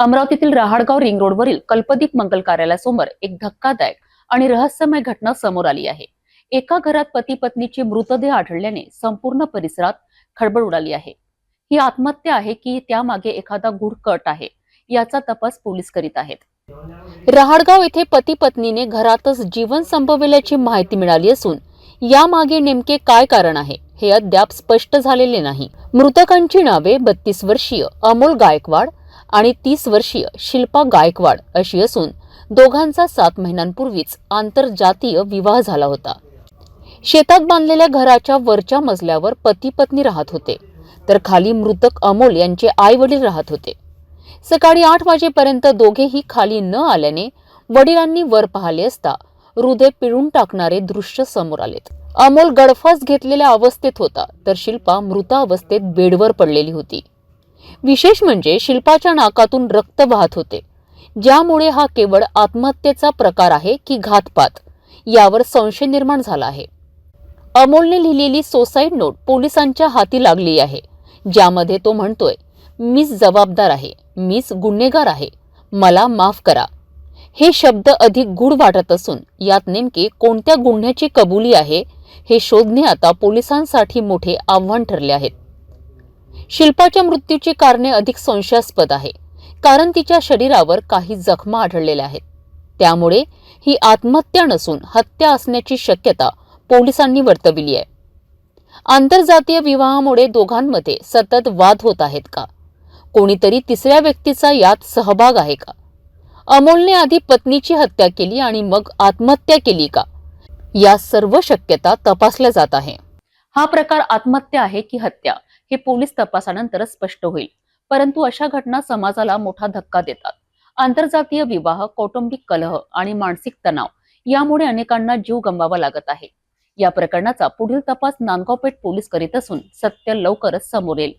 अमरावतीतील रहाडगाव ring रोडवरील कल्पदीप मंगल कार्यालयासमोर एक धक्कादायक आणि रहस्यमय घटना समोर आली आहे. एका घरात पती पत्नीची मृतदेह आढळल्याने संपूर्ण परिसरात खळबळ उडाली आहे. ही आत्महत्या आहे की त्यामागे एखादा गूढ कट आहे याचा तपास पोलीस करीत आहेत. रहाडगाव येथे पती पत्नीने घरातच जीवन संपविल्याची माहिती मिळाली असून यामागे नेमके काय कारण आहे हे अद्याप स्पष्ट झालेले नाही. मृतकांची नावे बत्तीस वर्षीय अमोल गायकवाड आणि तीस वर्षीय शिल्पा गायकवाड अशी असून दोघांचा सात महिन्यांपूर्वीच आंतरजातीय विवाह झाला होता. शेतात बांधलेल्या घराच्या वरच्या मजल्यावर पती पत्नी राहत होते. तर खाली मृतक अमोल यांचे आई वडील राहत होते. सकाळी आठ वाजेपर्यंत दोघेही खाली न आल्याने वडिलांनी वर पाहिले असता हृदय पिळून टाकणारे दृश्य समोर आलेत. अमोल गडफास घेतलेल्या अवस्थेत होता तर शिल्पा मृता अवस्थेत बेडवर पडलेली होती. विशेष म्हणजे शिल्पाच्या नाकातून रक्त वाहत होते. ज्यामुळे हा केवळ आत्महत्येचा प्रकार आहे की घातपात यावर संशय निर्माण झाला आहे. अमोलने लिहिलेली सोसाईड नोट पोलिसांच्या हाती लागली आहे ज्यामध्ये तो म्हणतोय मीच जबाबदार आहे मीच गुन्हेगार आहे मला माफ करा. हे शब्द अधिक गूढ वाटत असून यात नेमकी कोणत्या गुन्ह्याची कबुली आहे हे शोधणे आता पोलिसांसाठी मोठे आव्हान ठरले आहेत. शिल्पाच्या मृत्यूची कारणे अधिक संशयास्पद आहे. कारण तिच्या शरीरावर काही जखमा आढळलेल्या आहेत. त्यामुळे ही आत्महत्या नसून हत्या असण्याची शक्यता पोलिसांनी वर्तविली आहे. आंतरजातीय विवाहामुळे दोघांमध्ये सतत वाद होत आहेत का? कोणीतरी तिसऱ्या व्यक्तीचा यात सहभाग आहे का? अमोलने आधी पत्नीची हत्या केली आणि मग आत्महत्या केली का? या सर्व शक्यता तपासल्या जात आहे. हा प्रकार आत्महत्या आहे की हत्या हे पोलीस तपासानंतरच स्पष्ट होईल. परंतु अशा घटना समाजाला मोठा धक्का देतात. आंतरजातीय विवाह कौटुंबिक कलह आणि मानसिक तणाव यामुळे अनेकांना जीव गमवावा लागत आहे. या प्रकरणाचा पुढील तपास नांदगाव पेठ पोलीस करीत असून सत्य लवकरच समोर येईल.